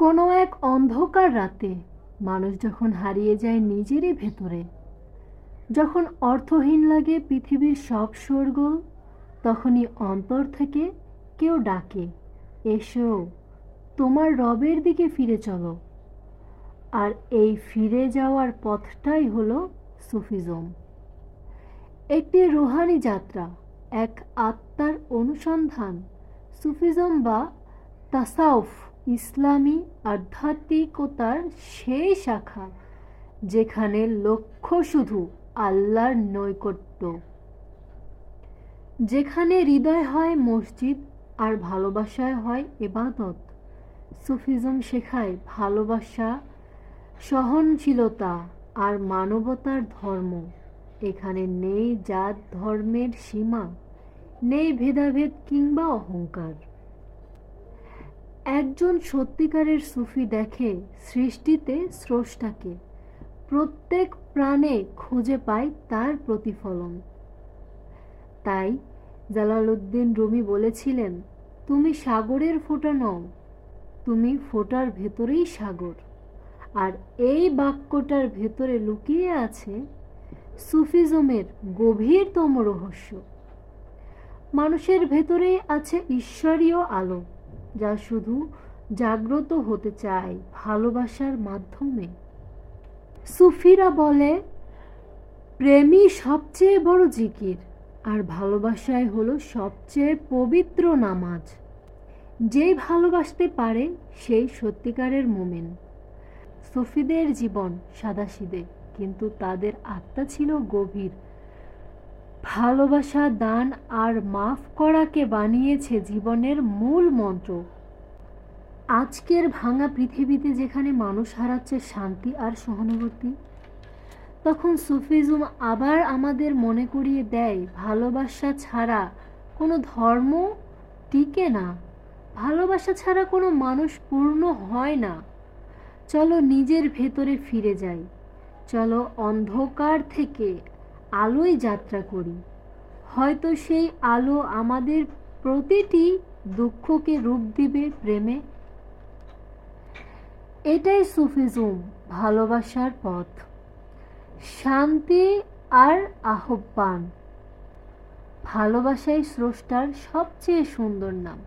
কোনো এক অন্ধকার রাতে মানুষ যখন হারিয়ে যায় নিজেরই ভেতরে, যখন অর্থহীন লাগে পৃথিবীর সব শোরগোল তখনই অন্তর থেকে কেউ ডাকে, এসো, তোমার রবের দিকে ফিরে চলো। আর এই ফিরে যাওয়ার পথটাই হলো সুফিজম। একটি রুহানি যাত্রা, এক আত্মার অনুসন্ধান, সুফিজম বা তাসাউফ। ইসলামী আধ্যাত্মিকতার সেই শাখা যেখানে লক্ষ্য শুধু আল্লাহর নৈকট্য। যেখানে হৃদয় হয় মসজিদ আর ভালোবাসায় হয় এবাদত সুফিজম শেখায় ভালোবাসা, সহনশীলতা আর মানবতার ধর্ম। এখানে নেই জাত, ধর্মের সীমা, নেই ভেদাভেদ কিংবা অহংকার। একজন সত্যিকারের সুফি দেখে সৃষ্টিতে স্রষ্টাকে। প্রত্যেক প্রাণে খুঁজে পায় তার প্রতিফলন। তাই জালালউদ্দিন রুমি বলেছিলেন, তুমি সাগরের ফোঁটা নও, তুমি ফোঁটার ভেতরেই সাগর। আর এই বাক্যটার ভেতরে লুকিয়ে আছে সুফিজমের গভীরতম রহস্য। মানুষের ভেতরেই আছে ঈশ্বরীয় আলো। যা শুধু জাগ্রত হতে চায় ভালোবাসার মাধ্যমে। সুফিরা বলে, প্রেমই সবচেয়ে বড় জিকির, আর ভালোবাসায় হলো সবচেয়ে পবিত্র নামাজ। যেই ভালোবাসতে পারে, সেই সত্যিকারের মোমেন। সফিদের জীবন সাদাসিদে, কিন্তু তাদের আত্মা ছিল গভীর। ভালোবাসা, দান আর মাফ করাকে বানিয়েছে জীবনের মূল মন্ত্র। আজকের ভাঙা পৃথিবীতে যেখানে মানুষ হারাচ্ছে শান্তি আর সহানুভূতি, তখন সুফিজম আবার আমাদের মনে করিয়ে দেয়, ভালোবাসা ছাড়া কোনো ধর্ম টিকে না। ভালোবাসা ছাড়া কোনো মানুষ পূর্ণ হয় না। চলো নিজের ভেতরে ফিরে যাই। চলো অন্ধকার থেকে আলোয় যাত্রা করি। হয়তো সেই আলো আমাদের প্রতিটি দুঃখকে রূপ দিবে প্রেমে। এটাই সুফিজম, ভালোবাসার পথ। শান্তি আর আহ্বান। ভালোবাসাই স্রষ্টার সবচেয়ে সুন্দর নাম।